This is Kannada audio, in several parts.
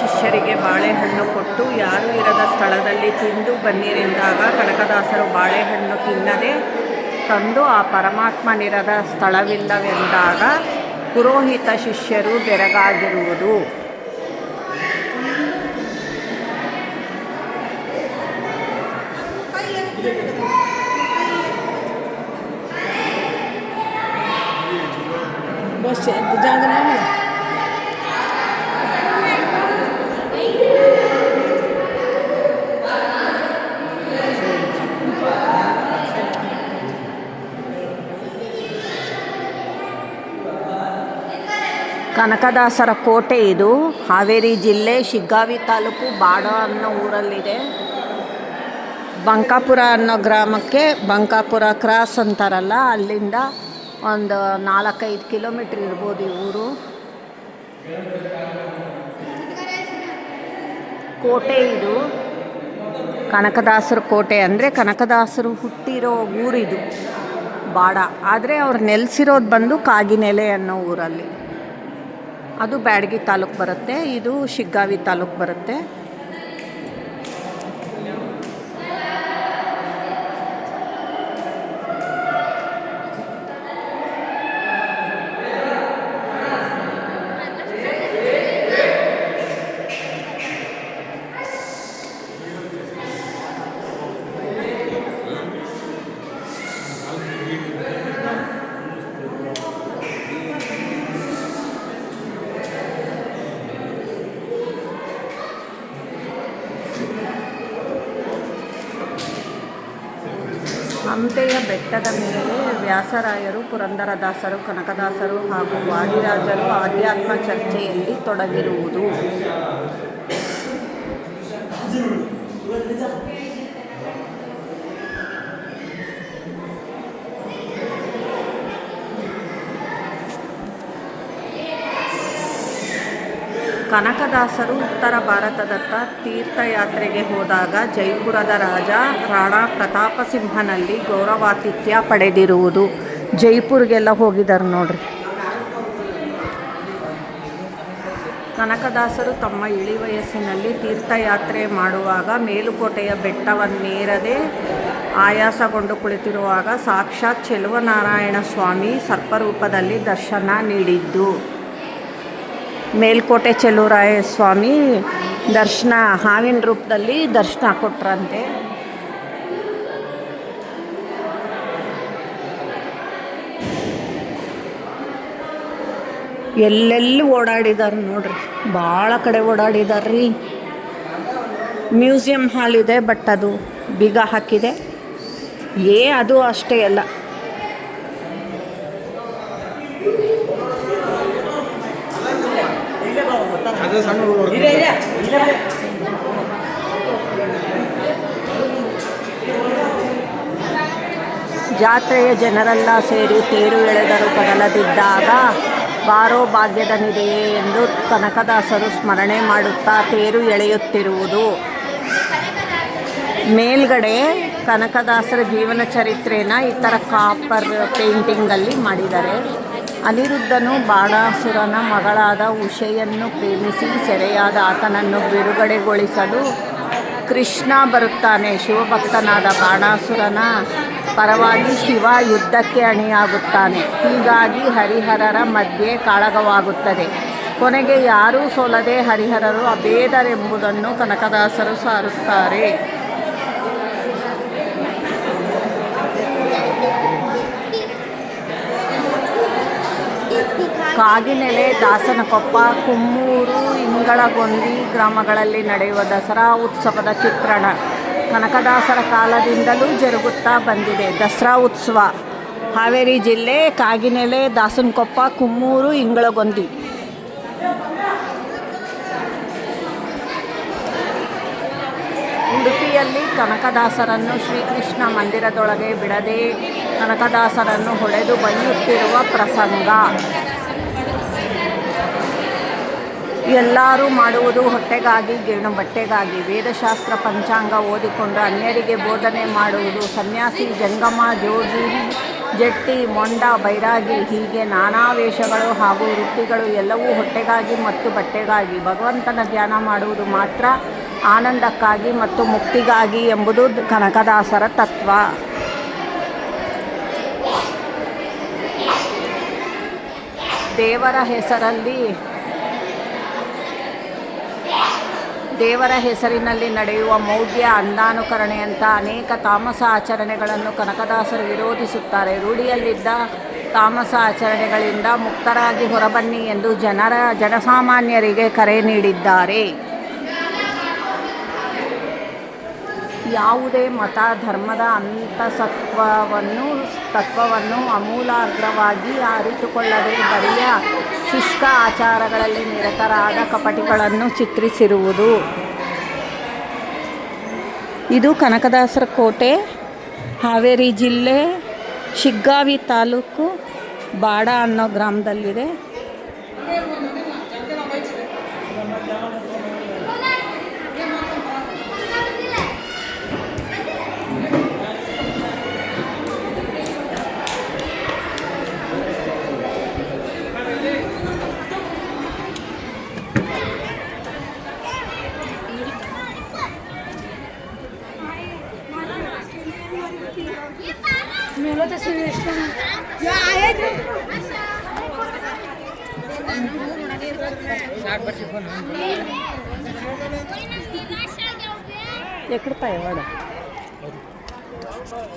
ಶಿಷ್ಯರಿಗೆ ಬಾಳೆಹಣ್ಣು ಕೊಟ್ಟು, ಯಾರೂ ಇರದ ಸ್ಥಳದಲ್ಲಿ ತಿಂದು ಬನ್ನಿರೆಂದಾಗ ಕನಕದಾಸರು ಬಾಳೆಹಣ್ಣು ತಿನ್ನದೆ ತಂದು ಆ ಪರಮಾತ್ಮನಿರದ ಸ್ಥಳವಿಲ್ಲವೆಂದಾಗ ಪುರೋಹಿತ ಶಿಷ್ಯರು ಬೆರಗಾಗಿರುವುದು. ಕನಕದಾಸರ ಕೋಟೆ ಇದು. ಹಾವೇರಿ ಜಿಲ್ಲೆ ಶಿಗ್ಗಾವಿ ತಾಲೂಕು ಬಾಡ ಅನ್ನೋ ಊರಲ್ಲಿದೆ. ಬಂಕಾಪುರ ಅನ್ನೋ ಗ್ರಾಮಕ್ಕೆ ಬಂಕಾಪುರ ಕ್ರಾಸ್ ಅಂತಾರಲ್ಲ, ಅಲ್ಲಿಂದ ಒಂದು ನಾಲ್ಕೈದು ಕಿಲೋಮೀಟ್ರ್ ಇರ್ಬೋದು ಈ ಊರು. ಕೋಟೆ ಇದು. ಕನಕದಾಸರ ಕೋಟೆ ಅಂದರೆ ಕನಕದಾಸರು ಹುಟ್ಟಿರೋ ಊರಿದು, ಬಾಡ. ಆದರೆ ಅವ್ರು ನೆಲೆಸಿರೋದು ಬಂದು ಕಾಗಿನೆಲೆ ಅನ್ನೋ ಊರಲ್ಲಿ. ಅದು ಬ್ಯಾಡಗಿ ತಾಲೂಕು ಬರುತ್ತೆ ಇದು ಶಿಗ್ಗಾವಿ ತಾಲೂಕು ಬರುತ್ತೆ. ಹಂಪೆಯ ಬೆಟ್ಟದ ಮೇಲೆ ವ್ಯಾಸರಾಯರು ಪುರಂದರದಾಸರು ಕನಕದಾಸರು ಹಾಗೂ ವಾದಿರಾಜರು ಆಧ್ಯಾತ್ಮ ಚರ್ಚೆಯಲ್ಲಿ ತೊಡಗಿರುವುದು. ಕನಕದಾಸರು ಉತ್ತರ ಭಾರತದತ್ತ ತೀರ್ಥಯಾತ್ರೆಗೆ ಹೋದಾಗ ಜೈಪುರದ ರಾಜ ರಾಣಾ ಪ್ರತಾಪ ಸಿಂಹನಲ್ಲಿ ಗೌರವಾತಿಥ್ಯ ಪಡೆದಿರುವುದು. ಜೈಪುರ್ಗೆಲ್ಲ ಹೋಗಿದ್ದಾರೆ ನೋಡ್ರಿ. ಕನಕದಾಸರು ತಮ್ಮ ಇಳಿ ವಯಸ್ಸಿನಲ್ಲಿ ತೀರ್ಥಯಾತ್ರೆ ಮಾಡುವಾಗ ಮೇಲುಕೋಟೆಯ ಬೆಟ್ಟವನ್ನೇರದೆ ಆಯಾಸಗೊಂಡು ಕುಳಿತಿರುವಾಗ ಸಾಕ್ಷಾತ್ ಚೆಲುವನಾರಾಯಣ ಸ್ವಾಮಿ ಸರ್ಪರೂಪದಲ್ಲಿ ದರ್ಶನ ನೀಡಿದ್ದು. ಮೇಲ್ಕೋಟೆ ಚೆಲುವರಾಯ ಸ್ವಾಮಿ ದರ್ಶನ, ಹಾವಿನ ರೂಪದಲ್ಲಿ ದರ್ಶನ ಕೊಟ್ರಂತೆ. ಎಲ್ಲೆಲ್ಲಿ ಓಡಾಡಿದಾರೆ ನೋಡ್ರಿ ಭಾಳ ಕಡೆ ಓಡಾಡಿದಾರೆ ರೀ ಮ್ಯೂಸಿಯಂ ಹಾಲ್ ಇದೆ, ಬಟ್ ಅದು ಬೀಗ ಹಾಕಿದೆ. ಏ, ಅದು ಅಷ್ಟೇ ಅಲ್ಲ ಜಾತ್ರೆಯ ಜನರೆಲ್ಲ ಸೇರಿ ತೇರು ಎಳೆದರು ಕದಲದಿದ್ದಾಗ ಬಾರೋ ಭಾಗ್ಯದನಿದೆಯೇ ಎಂದು ಕನಕದಾಸರು ಸ್ಮರಣೆ ಮಾಡುತ್ತಾ ತೇರು ಎಳೆಯುತ್ತಿರುವುದು. ಮೇಲ್ಗಡೆ ಕನಕದಾಸರ ಜೀವನ ಚರಿತ್ರೆನ ಈ ಥರ ಕಾಪರ್ ಪೇಂಟಿಂಗಲ್ಲಿ ಮಾಡಿದ್ದಾರೆ ಅನಿರುದ್ಧನು ಬಾಣಾಸುರನ ಮಗಳಾದ ಉಷೆಯನ್ನು ಪ್ರೇಮಿಸಿ ಸೆರೆಯಾದ ಆತನನ್ನು ಬಿಡುಗಡೆಗೊಳಿಸಲು ಕೃಷ್ಣ ಬರುತ್ತಾನೆ. ಶಿವಭಕ್ತನಾದ ಬಾಣಾಸುರನ ಪರವಾಗಿ ಶಿವ ಯುದ್ಧಕ್ಕೆ ಅಣಿಯಾಗುತ್ತಾನೆ. ಹೀಗಾಗಿ ಹರಿಹರರ ಮಧ್ಯೆ ಕಾಳಗವಾಗುತ್ತದೆ. ಕೊನೆಗೆ ಯಾರೂ ಸೋಲದೆ ಹರಿಹರರು ಅಭೇದರೆಂಬುದನ್ನು ಕನಕದಾಸರು ಸಾರುತ್ತಾರೆ. ಕಾಗಿನೆಲೆ, ದಾಸನಕೊಪ್ಪ, ಕುಮ್ಮೂರು, ಇಂಗಳಗೊಂದಿ ಗ್ರಾಮಗಳಲ್ಲಿ ನಡೆಯುವ ದಸರಾ ಉತ್ಸವದ ಚಿತ್ರಣ. ಕನಕದಾಸರ ಕಾಲದಿಂದಲೂ ಜರುಗುತ್ತಾ ಬಂದಿದೆ ದಸರಾ ಉತ್ಸವ. ಹಾವೇರಿ ಜಿಲ್ಲೆ, ಕಾಗಿನೆಲೆ, ದಾಸನಕೊಪ್ಪ, ಕುಮ್ಮೂರು, ಇಂಗಳಗೊಂದಿ. ಉಡುಪಿಯಲ್ಲಿ ಕನಕದಾಸರನ್ನು ಶ್ರೀಕೃಷ್ಣ ಮಂದಿರದೊಳಗೆ ಬಿಡದೆ ಕನಕದಾಸರನ್ನು ಹೊಡೆದು ಬೈಯುತ್ತಿರುವ ಪ್ರಸಂಗ. ಎಲ್ಲರೂ ಮಾಡುವುದು ಹೊಟ್ಟೆಗಾಗಿ ಬಟ್ಟೆಗಾಗಿ. ವೇದಶಾಸ್ತ್ರ ಪಂಚಾಂಗ ಓದಿಕೊಂಡು ಅನ್ಯರಿಗೆ ಬೋಧನೆ ಮಾಡುವುದು. ಸನ್ಯಾಸಿ ಜಂಗಮ, ಜೋಗಿ, ಜಟ್ಟಿ, ಮೊಂಡ, ಬೈರಾಗಿ ಹೀಗೆ ನಾನಾ ವೇಷಗಳು ಹಾಗೂ ವೃತ್ತಿಗಳು ಎಲ್ಲವೂ ಹೊಟ್ಟೆಗಾಗಿ ಮತ್ತು ಬಟ್ಟೆಗಾಗಿ. ಭಗವಂತನ ಧ್ಯಾನ ಮಾಡುವುದು ಮಾತ್ರ ಆನಂದಕ್ಕಾಗಿ ಮತ್ತು ಮುಕ್ತಿಗಾಗಿ ಎಂಬುದು ಕನಕದಾಸರ ತತ್ವ. ದೇವರ ಹೆಸರಲ್ಲಿ ದೇವರ ಹೆಸರಿನಲ್ಲಿ ನಡೆಯುವ ಮೌಢ್ಯ ಅಂದಾನುಕರಣೆಯಂಥ ಅನೇಕ ತಾಮಸ ಆಚರಣೆಗಳನ್ನು ಕನಕದಾಸರು ವಿರೋಧಿಸುತ್ತಾರೆ. ರೂಢಿಯಲ್ಲಿದ್ದ ತಾಮಸ ಆಚರಣೆಗಳಿಂದ ಮುಕ್ತರಾಗಿ ಹೊರಬನ್ನಿ ಎಂದು ಜನರ, ಜನಸಾಮಾನ್ಯರಿಗೆ ಕರೆ ನೀಡಿದ್ದಾರೆ. ಯಾವುದೇ ಮತ, ಧರ್ಮದ ಅಂತಸತ್ವವನ್ನು, ತತ್ವವನ್ನು ಅಮೂಲಾಗ್ರವಾಗಿ ಅರಿತುಕೊಳ್ಳದೆ ಬರೆಯ ಶುಷ್ಕ ಆಚಾರಗಳಲ್ಲಿ ನಿರತರಾದ ಕಪಟಿಗಳನ್ನು ಚಿತ್ರಿಸಿರುವುದು. ಇದು ಕನಕದಾಸರ ಕೋಟೆ, ಹಾವೇರಿ ಜಿಲ್ಲೆ, ಶಿಗ್ಗಾವಿ ತಾಲೂಕು, ಬಾಡ ಅನ್ನೋ ಗ್ರಾಮದಲ್ಲಿದೆ. ఎక్కడ పైవాడ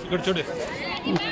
ఇక్కడ చూడు.